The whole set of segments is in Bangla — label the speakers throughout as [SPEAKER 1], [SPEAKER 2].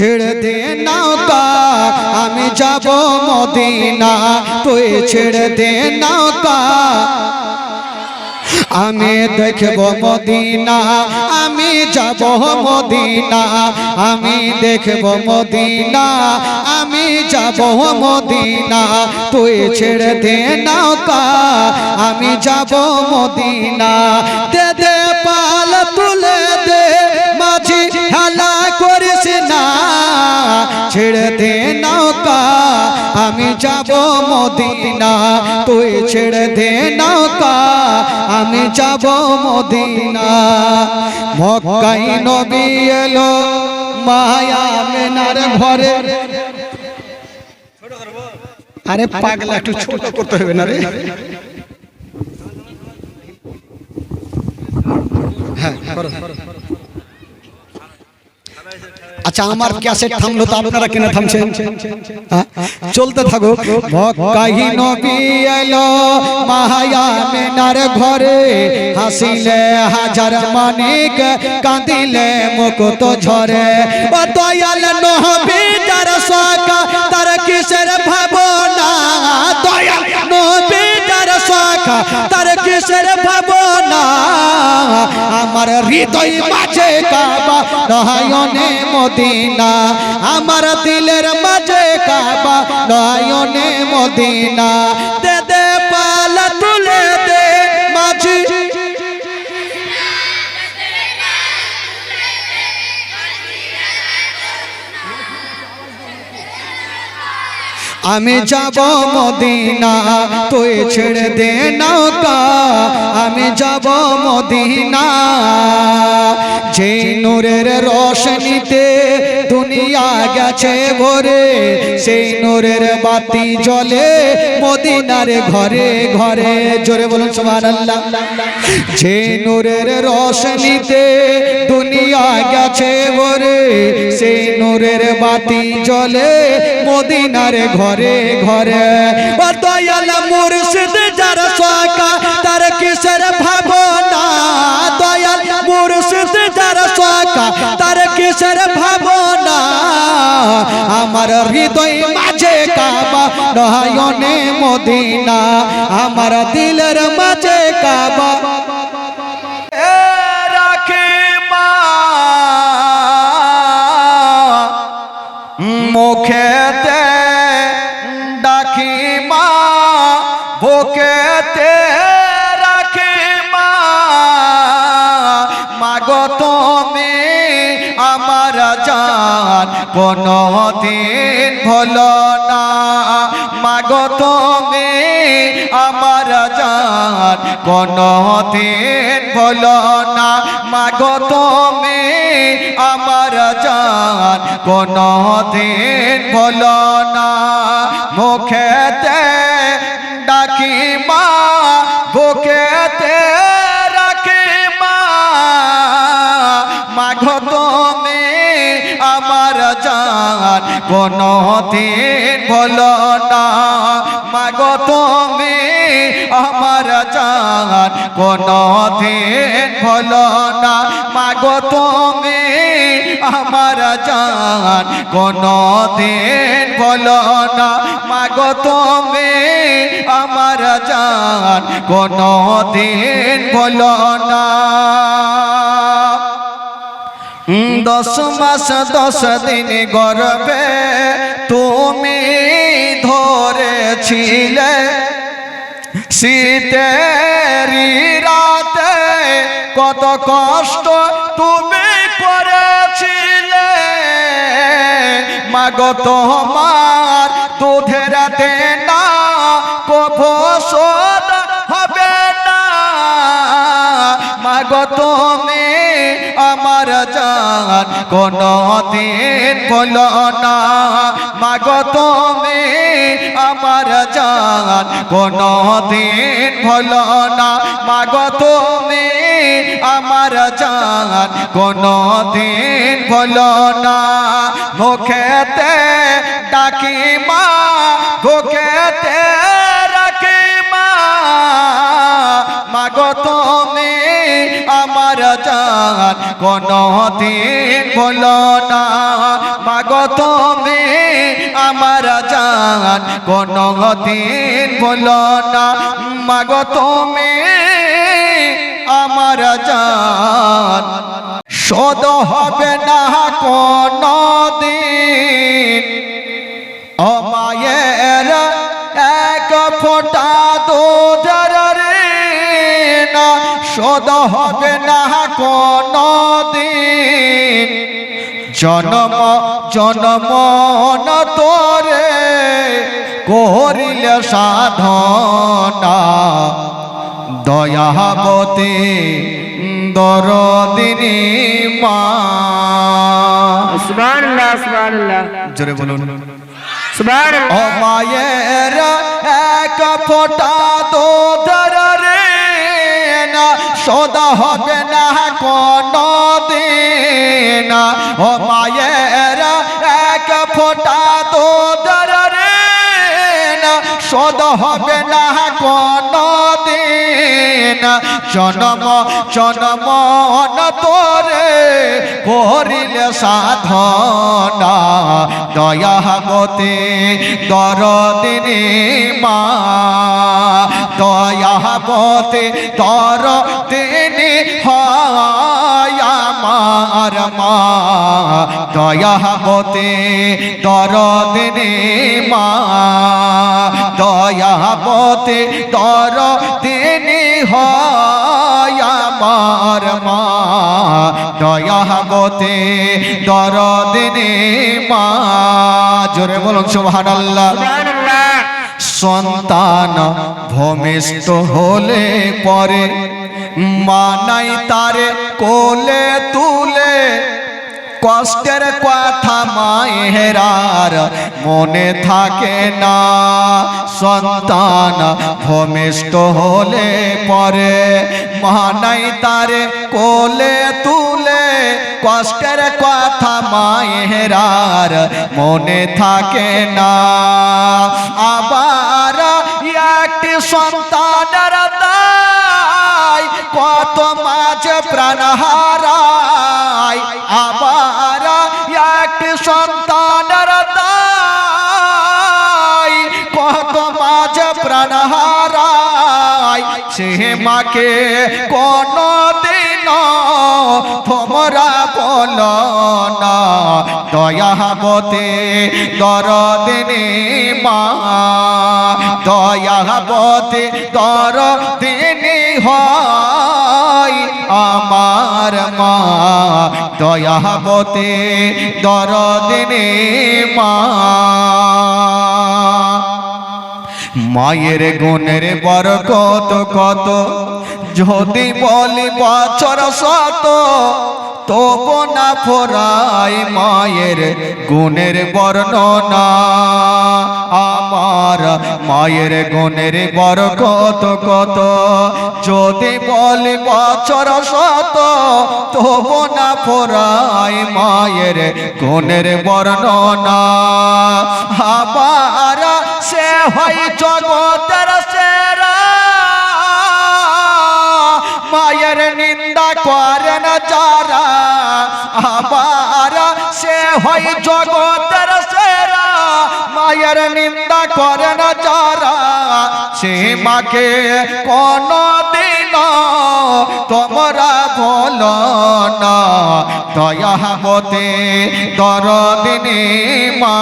[SPEAKER 1] ছেড়ে দে নৌকা আমি যাব মদিনা। তুই ছেড়ে দে নৌকা আমি দেখব মদিনা, আমি যাব মদিনা। আমি দেখব মদিনা, আমি যাব মদিনা। তুই ছেড়ে দে নৌকা আমি যাব মদিনা। দে দে ছেড়ে দে নৌকা আমি যাব মদিনা, তুই ছেড়ে দে নৌকা আমি যাব মদিনা। মক্কাই নবী এলো মায়া মেনার ঘরে। আরে পাগলা, একটু ছোট করতে হবে না রে। হ্যাঁ করো। আচ্ছা আমার ক্যাসেট থামলো তো আপনারা কেন থামছেন? হ্যাঁ? চলতে থাকো মক্কাহি নবী এলো মাহায়া মেনার ঘরে হাসিলে হাজার মানিক কাঁদিলে মুকুত ঝরে। ও দয়াল নহবি যার সাকা তার কিসের ভাবনা তার কিসের ভাবনা? আমার হৃদয় মাঝে কাবা নয়নে মদিনা। আমার দিলের মাঝে কাবা নয়নে মদিনা। দে দে আমি যাব মদিনা তুই ছেড়ে দে নৌকা আমি যাব মদিনা যে নূরের রোশনীতে দুনিয়া গেছে ভরে সেই নূরের বাতি জ্বলে মদিনার ঘরে ঘরে জোরে বলুন সুবহানাল্লাহ। যে নূরের রোশনীতে দুনিয়া গেছে ভরে সেই নূরের বাতি জ্বলে মদিনার ঘরে। ঘরে ও দয়াল মুর্শিদ যার সাকা তার কিসের ভাবনা? দয়াল মুর্শিদ যার সাকা তার কিসের ভাবনা? আমার হৃদয় মাঝে কাবা নয়নে মদিনা। আমার দিলের মাঝে কাবা জান কোনো দিন ভুলো না। মাগো তুমি আমার জান কোনো দিন ভুলো না। মাগো তুমি আমার জান কোনো দিন ভুলো না। মুখেতে ডাকি কোনো দিন বলো না। মাগ তুমি আমার জান। কোনো দিন বলো না। মাগ তুমি আমার জান। কোনো দিন বলো না। মাগ তুমি আমার জান। কোনো দিন না। দশ মাস, দশ দিন গর্বে তুমি ধরেছিলে। শীতেরি রাতে কত কষ্ট তুমি করেছিলে। মাগ তোমার দুধের দেনা কভো শোধ হবে না। মাগ তুমি আমার জান কোনো দিন বলো না। মাগ তুমি আমার জান কোনো দিন বলো না। মাগ তুমি আমার জান কোনো দিন বলো না। মুখেতে ডাকি মা, বুকেতে রাখি মা। মাগো তুমি আমার জান কোন দিন বলো না। মাগো তুমি আমার জান কোন দিন বলো না। মাগো আমার জান। শোধ হবে না কোন দিন ও এক ফোঁটা দুধের না শোধ হবে না কোন দিন জনম জনম তোরে করিলে সাধনা। দয়াবতী দরদিনী মা।
[SPEAKER 2] সুবহানাল্লাহ সুবহানাল্লাহ।
[SPEAKER 1] জোরে বলুন।
[SPEAKER 2] সুবহানাল্লাহ।
[SPEAKER 1] ও মায়ের এক ফোঁটা না সদা হবে না কোন দিন। ও মায়ের সদা হবে না কোন দিন জনম জনম তোরে করিলে সাধনা। দয়াবতী দরদিনী মা। দয়াবতী দরদিনী হয় আমার মা দয়াবতী দরদিনী মা। দয়াবতী দরদিনী হয় আমার মা। দয়াবতী দরদিনী মা। জোরে বলুন সুবহানাল্লাহ। সন্তান ভূমিষ্ঠ হলে পরে মানাই তারে কোলে তুলে। কষ্টের কথা মায়েরার মনে থাকে না। সন্তান ভূমিষ্ঠ হলে পরে মানাই তারে কোলে তুলে। কষ্টের কথা মায়েরার মনে থাকে না। আবার প্রাণ হারায় আবার একটি সন্তানের দায় কত মাঝে প্রাণ হারায় সে মাকে কোন দিন তোমরা বল না। দয়াবতে দরদিনী মা দয়াবতে দরদিনী হয় আমার মা। দয়াবতে দরদিনী মা মায়ের গুণের বরকত কত যদি বলি বছর শত, তবু না ফোরাই মায়ের গুণের বর্ণনা। আমার মায়ের গুণের বরকত কত? যদি বলি বছর শত, তবু না ফোরাই মায়ের গুণের বর্ণনা। আবার সে হয় জগতের মায়ের নিন্দা করেন যারা, আবার সে হয় জগতের সেরা। মায়ের নিন্দা করেন যারা, সে মাকে কোনো দিন তোমরা বলো না দয়াবতে দরদিনী মা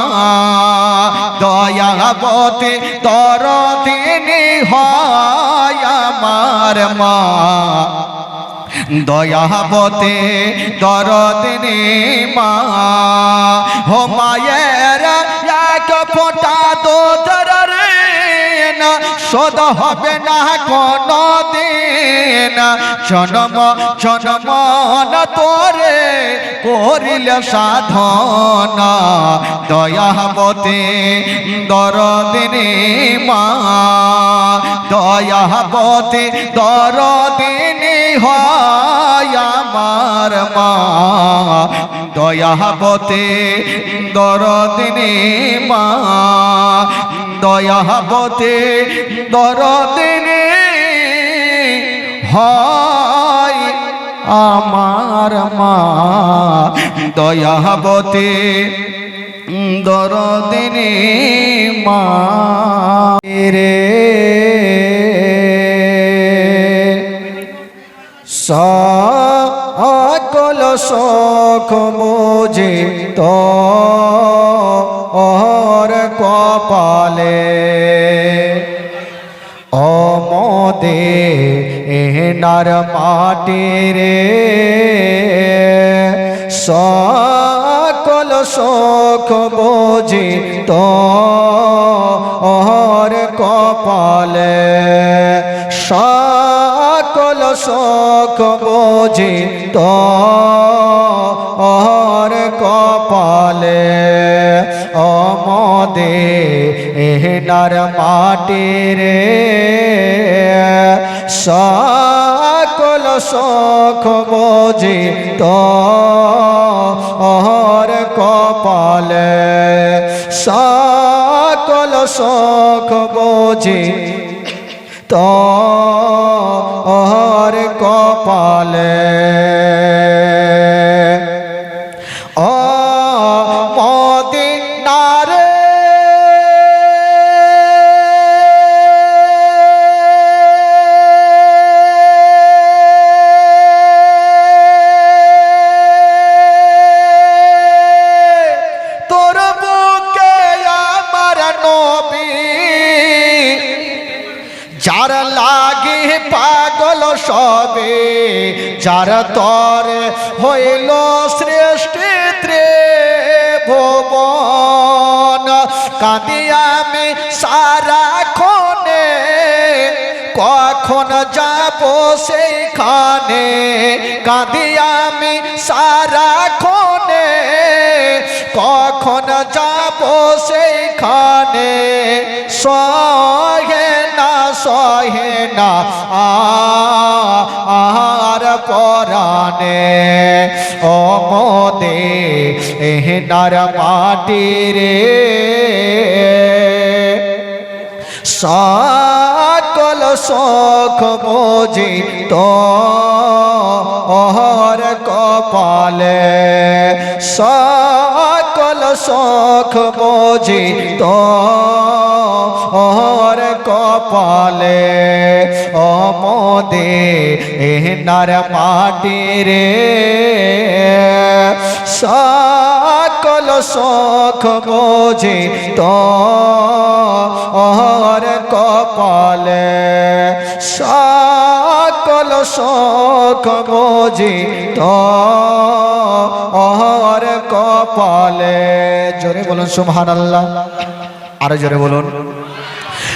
[SPEAKER 1] দয়াবতে দরদিনী হয় আমার মা। দয়াবতে দরদিনী মা হো মায়ের এক ফোঁটা দোদর রে না শোধ হবে না কোন দিন। জনম জনম না তোরে করিল সাধনা। দয়াবতে দরদিনী মা, দয়াবতে দরদিনী হয় আমার মা। দয়াবতে দরদিনী মা, দয়াবতে দরদিনী হয় আমার মা দয়াবতী দরদিনী মা রে। সকল শোক বুঝে তো কপালে। অমদে এনার মাটি রে। সকল শোক বুঝি তো ওর কপালে। সকল শোক বুঝি তো ওর কপালে। অমদে এনার মাটি রে সকল শখ বোঝে তো ওর কপালে। সকল শখ বোঝে তো সবে, যার তর হইল সৃষ্টি ত্রে ভুবন কাঁদি আমি সারা খনে কখন যাব সেইখানে? কাঁদি আমি সারা খনে কখন যাব সেইখানে? না সহে না। আর পরাণে অমদে এহনার মাটি রে। সকল শোক বুঝি তো অহর কপালে। সকল শোক বুঝি তো অহর কপালে অমদে এহনার মাটি রে। সকল শোক বুঝি তো অহর কপালে, সকল শোক বুঝি তো অহর কপালে। জোরে বলুন সুবহান আল্লাহ আরও জোরে বলুন।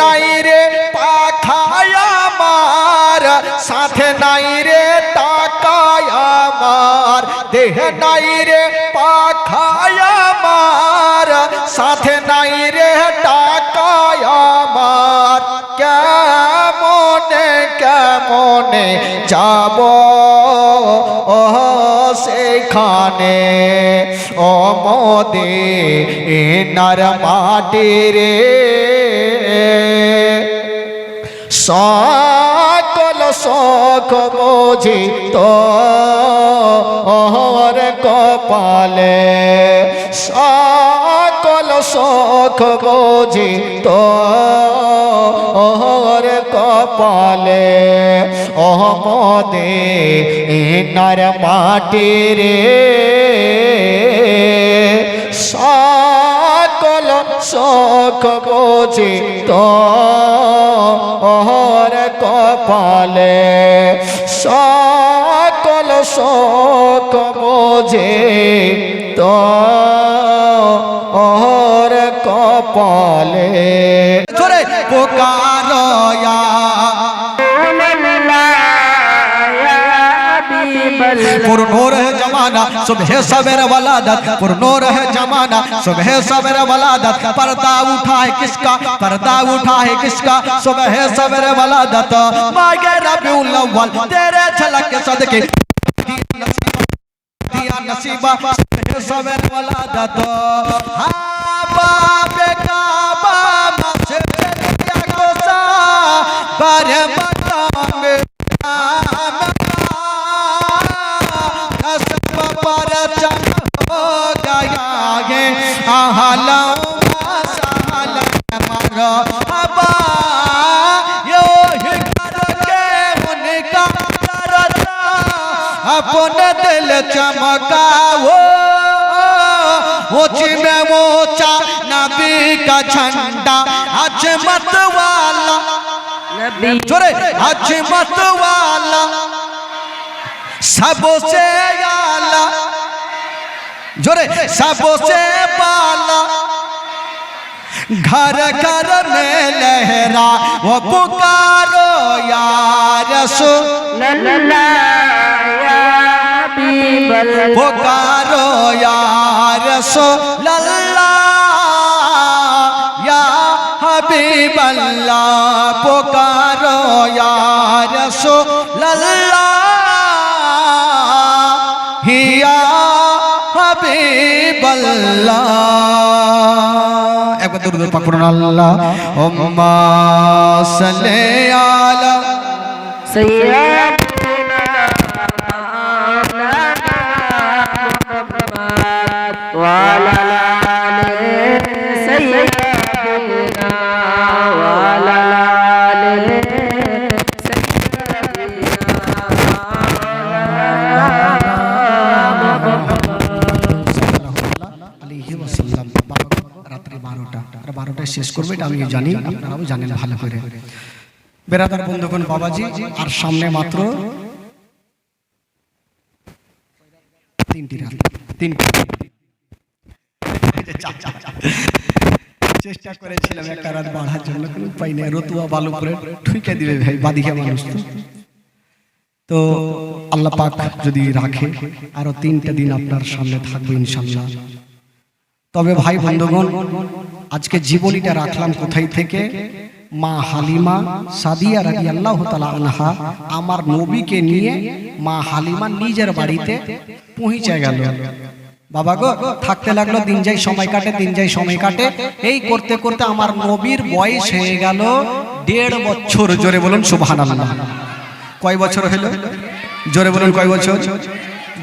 [SPEAKER 1] নাই রে পাখায় আমার, সাথে নাই রে টাকায় আমার, দেহ নাই রে পাখায় আমার, সাথে নাই রে টাকায় আমার। কেমনে কেমনে যাব? ও সেখানে অমদে এনার মাটি রে। সকল শোক বুঝি তো অহর কপালে। সকল শোক বুঝি তো কপালে। অহমদে এনার মাটি রে সকল শোক বুঝি অহর কপালে। সকল শোক বুঝে অহর কপালে। জোরে پر نور جمانہ، صبح صبر ولادت پر نور جمانہ، صبح صبر ولادت، پردہ اٹھا کس کا؟ پردہ اٹھا کس کا؟ صبح صبر ولادت۔ مائے ربیع الاول، تیرے چھلک صدقے۔ دیا نصیبہ، صبح صبر ولادت۔ ہاں باپ کعبہ، مسجد یا گوسا برمہ سہالا سہالا ہمارا ابا یوں کر کے ان کا درتا اپنے دل چمکا وہ ہوچی میں وہ چا نبی کا جھنڈا سب سے घर घर में लहरा वो पुकारो यार सो पुकारो यार सो लल्ला या हबीब अल्लाह पुकारो यार सो लल्ला হাবিবাল্লাহ একবার দরুদ পাক পড়ুন আল্লাহ। উম্মা সাল্লি আলা শেষ করবে এটা আমি জানি আপনারাও জানেন ভালো করে। বেরাদার বন্ধুগণ বাবাজি আর সামনে মাত্র তিনটি রাত। তিনটি চেষ্টা করেছিলাম একটা রাত বাড়ার জন্য কোনো উপায় নেই। রতুয়া বালু করে ঠুকে দিবে ভাই বাদিকে মানুষ তো। তো আল্লাহ পাক যদি রাখে আরও তিনটা দিন আপনার সামনে থাকবে ইনশাল্লাহ তবে ভাই বন্ধুগণ আজকে জীবনীটা রাখলাম কোথায় থেকে? মা হালিমা সাদিয়া রাজি আল্লাহ আনহা আমার নবীকে নিয়ে মা হালিমা নিজের বাড়িতে পৌঁছে গেল। বাবা গো, থাকতে লাগল, দিন যাই সময় কাটে, দিন যাই সময় কাটে। এই করতে করতে আমার নবীর বয়স হয়ে গেল দেড় বছর। জোরে বলুন আল্লাহ কয় বছর হলো? জোরে বলুন, কয় বছর?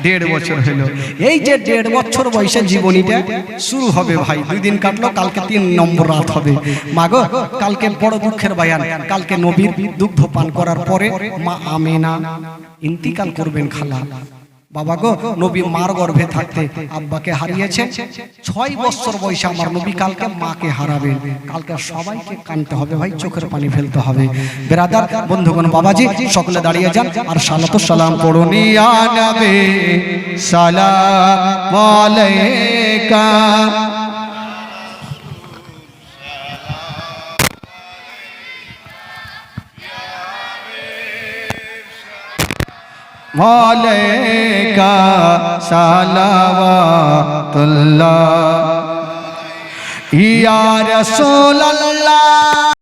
[SPEAKER 1] দেড় বছর হলো। এই যে দেড় বছর বয়সে জীবনীটা শুরু হবে ভাই। দুই দিন কাটলো কালকে তিন নম্বর রাত হবে। মাগো কালকে বড় দুঃখের বায়ান। কালকে নবীর দুগ্ধ পান করার পরে মা আমেনা ইন্তিকাল করবেন খালা। বাবা গো, নবী মার গর্ভে থাকতে আব্বাকে হারিয়েছে। ছয় বছর বয়সে আমার নবী কালকে মাকে হারাবে। কালকে সবাইকে কানতে হবে ভাই, চোখের পানি ফেলতে হবে। বেরাদার, বন্ধুগণ, বাবাজি, সকলে দাঁড়িয়ে যান আর সালাত সালাম পড়ুন। ইয়া নবী সালাম আলাইকা। মালাইকা সালাওয়াতুল্লাহ। ইয়া রাসূলুল্লাহ।